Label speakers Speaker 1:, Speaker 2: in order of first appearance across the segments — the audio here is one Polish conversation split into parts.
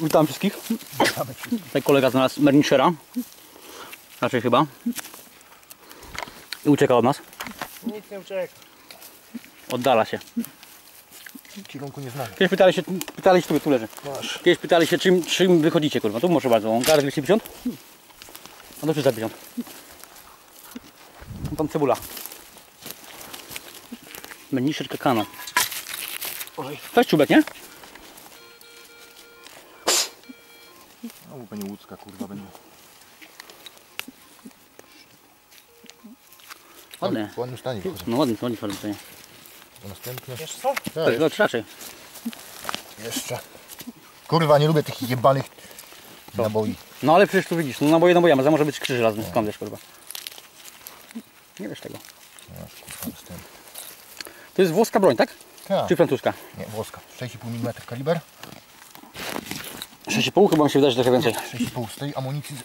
Speaker 1: Witam wszystkich. Tutaj kolega znalazł Mernichera. Raczej chyba. I ucieka od nas.
Speaker 2: Nic nie ucieka.
Speaker 1: Oddala się.
Speaker 2: Kierunku nie znamy.
Speaker 1: Kiedyś pytali się, pytali się tu, tu leży.
Speaker 2: Masz.
Speaker 1: Kiedyś pytali się czym, czym wychodzicie kurwa. Tu proszę bardzo. Gar 250? A to 350. Tam cebula. Mernicher kakano. Jest czubek, nie?
Speaker 2: No będzie łódzka kurwa będzie.
Speaker 1: Ładny.
Speaker 2: W ładnym stanie kurwa.
Speaker 1: No.
Speaker 2: To następne.
Speaker 3: Wiesz co?
Speaker 2: Tak,
Speaker 1: To jest raczej.
Speaker 2: jeszcze. Kurwa nie lubię tych jebanych naboi.
Speaker 1: No ale przecież tu widzisz, no naboje nabojami, za może być krzyż żelazny, skąd wiesz kurwa. Nie wiesz tego.
Speaker 2: No, kurwa następne.
Speaker 1: To jest włoska broń, tak?
Speaker 2: Tak.
Speaker 1: Czy francuska?
Speaker 2: Nie, włoska. 6,5 mm kaliber.
Speaker 1: 6,5 chyba mi się wydaje, że trochę więcej.
Speaker 2: 6,5 z tej amunicji z,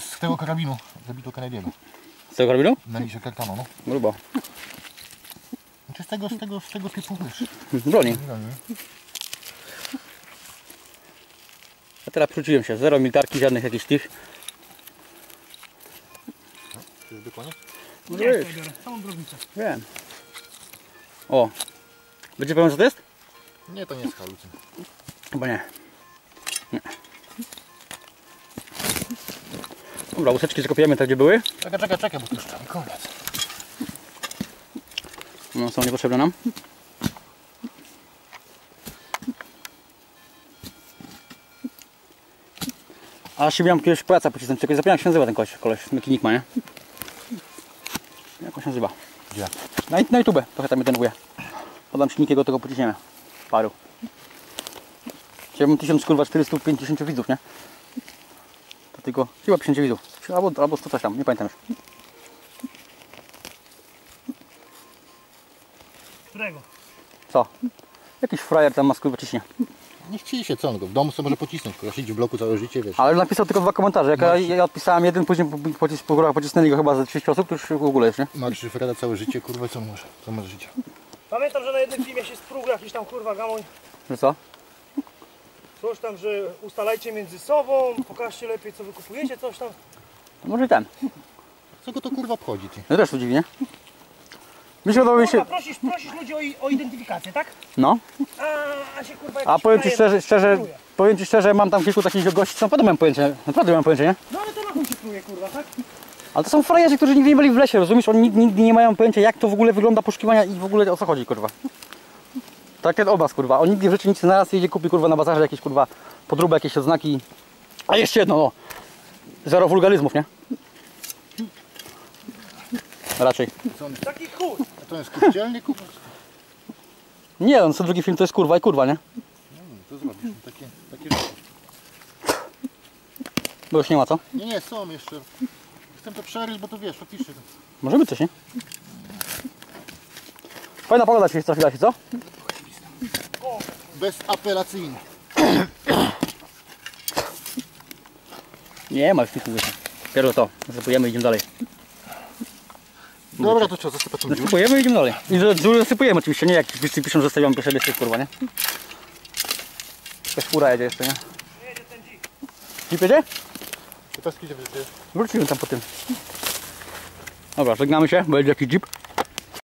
Speaker 2: z, z tego karabinu zabito Kennedy'ego.
Speaker 1: Z tego karabinu?
Speaker 2: Na liście kartano, no.
Speaker 1: Grubo.
Speaker 2: Znaczy z tego, z tego, z tego typu wiesz.
Speaker 1: Broni.
Speaker 2: broni.
Speaker 1: A teraz przerzuciłem się. Zero militarki, żadnych jakichś tych.
Speaker 2: Czyżby koniec?
Speaker 1: Być.
Speaker 3: tutaj biorę, całą drobnicę.
Speaker 1: Wiem. O. Będzie pewien co to jest?
Speaker 2: Nie, to nie jest halucyn.
Speaker 1: Chyba nie. Nie. Dobra, łuseczki zakopiemy tak gdzie były.
Speaker 2: Czekaj, czekaj, czekaj, bo to już prawie koniec.
Speaker 1: No są niepotrzebne nam. A się miałem kiedyś praca pocisnąć, tylko zapomniałem się nazywa ten koleś, koleś mechanik ma, nie? Jak on się nazywa?
Speaker 2: Gdzie?
Speaker 1: Na, na YouTube, trochę tam mnie denerwuje. Podam ci nikiego, tego pociśniemy. Paru. Dzisiaj mam 1000 kurwa 450 widzów, nie? To tylko chyba 50 widzów. Albo, albo 100 coś tam, nie pamiętam już.
Speaker 3: Którego?
Speaker 1: Co? Jakiś frajer tam ma kurwa ciśnie.
Speaker 2: Nie chcieli się co, no go w domu sobie może pocisnąć, kurwa siedzi w bloku całe życie, wiesz.
Speaker 1: Ale napisał tylko dwa komentarze. Jak ja, ja odpisałem jeden, później pocis, po górach pocisnęli go chyba ze 30 osób, to już w ogóle już, nie?
Speaker 2: Marszy Freda całe życie, kurwa, co może? Co może życie?
Speaker 3: Pamiętam, że na jednym filmie się spróg jakiś tam kurwa gamoń.
Speaker 1: Że co?
Speaker 3: Coś tam, że ustalajcie między sobą, pokażcie lepiej co wy kupujecie, coś tam.
Speaker 1: To może i ten.
Speaker 2: Co go to kurwa obchodzi, ty?
Speaker 1: No też tu dziwi, nie? Mi się wydawało mi
Speaker 3: Kurwa,
Speaker 1: się...
Speaker 3: prosisz, prosisz ludzi o, i- o identyfikację, tak?
Speaker 1: No.
Speaker 3: A, a się kurwa
Speaker 1: A
Speaker 3: jakiś
Speaker 1: powiem ci
Speaker 3: frajer
Speaker 1: szczerze, szczerze, powiem ci szczerze, mam tam kilku takich gości, co naprawdę mam pojęcie. Naprawdę mam pojęcie, nie?
Speaker 3: No ale to na chuj się próbuje, kurwa, tak?
Speaker 1: Ale to są frajerzy, którzy nigdy nie byli w lesie, rozumiesz? Oni nigdy, nigdy nie mają pojęcia, jak to w ogóle wygląda poszukiwania i w ogóle o co chodzi, kurwa. Tak jak obraz, kurwa. On nigdy w życiu nic nie znalazł, jedzie kupi, kurwa, na bazarze jakieś, kurwa, podróby, jakieś odznaki. A jeszcze jedno, no. Zero wulgaryzmów, nie? Raczej.
Speaker 2: Co on,
Speaker 3: Taki chuj.
Speaker 2: a to jest kurcielnie, kurwa?
Speaker 1: Nie, on co drugi film to jest kurwa i kurwa, nie?
Speaker 2: No, to zrobisz, no, takie, takie rzeczy.
Speaker 1: Bo już nie ma co.
Speaker 2: Nie, nie, są jeszcze. Chcę to przeryć, bo to wiesz, faktycznie.
Speaker 1: Może być coś, nie? Fajna pogoda się trafiła się, co?
Speaker 2: Bezapelacyjnie.
Speaker 1: Nie ma już nic mówić. Dopiero to. Zasypujemy i idziemy dalej.
Speaker 2: Dobra, to trzeba zasypać tą dziurę.
Speaker 1: Zasypujemy i idziemy dalej. I dziury zasypujemy oczywiście, nie jak wszyscy piszą, że stawiamy pierwsze biesy, kurwa, nie? Jakaś fura jedzie jeszcze, nie?
Speaker 3: Jedzie ten dzik.
Speaker 1: Jeep jedzie?
Speaker 2: Gdzie wiesz,
Speaker 1: Wrócimy tam po tym. Dobra, żegnamy się, bo jedzie jakiś jeep.